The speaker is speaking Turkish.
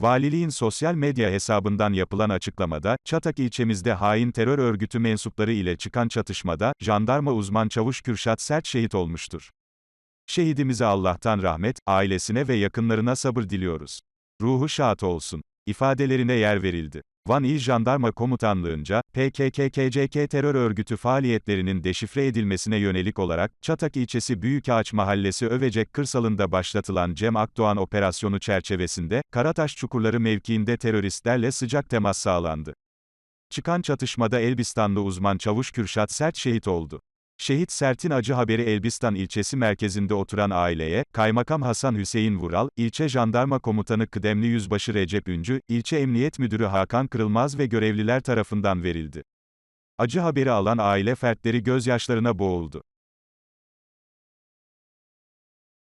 Valiliğin sosyal medya hesabından yapılan açıklamada, Çatak ilçemizde hain terör örgütü mensupları ile çıkan çatışmada, jandarma uzman çavuş Kürşat Sert şehit olmuştur. Şehidimize Allah'tan rahmet, ailesine ve yakınlarına sabır diliyoruz. Ruhu şad olsun. ifadelerine yer verildi. Van İl Jandarma Komutanlığınca, PKK-KCK terör örgütü faaliyetlerinin deşifre edilmesine yönelik olarak, Çatak ilçesi Büyükağaç Mahallesi Övecek kırsalında başlatılan Cem Akdoğan operasyonu çerçevesinde, Karataş Çukurları mevkiinde teröristlerle sıcak temas sağlandı. Çıkan çatışmada Elbistanlı uzman çavuş Kürşat Sert şehit oldu. Şehit Sert'in acı haberi Elbistan ilçesi merkezinde oturan aileye, Kaymakam Hasan Hüseyin Vural, ilçe jandarma komutanı kıdemli yüzbaşı Recep Üncü, ilçe emniyet müdürü Hakan Kırılmaz ve görevliler tarafından verildi. Acı haberi alan aile fertleri gözyaşlarına boğuldu.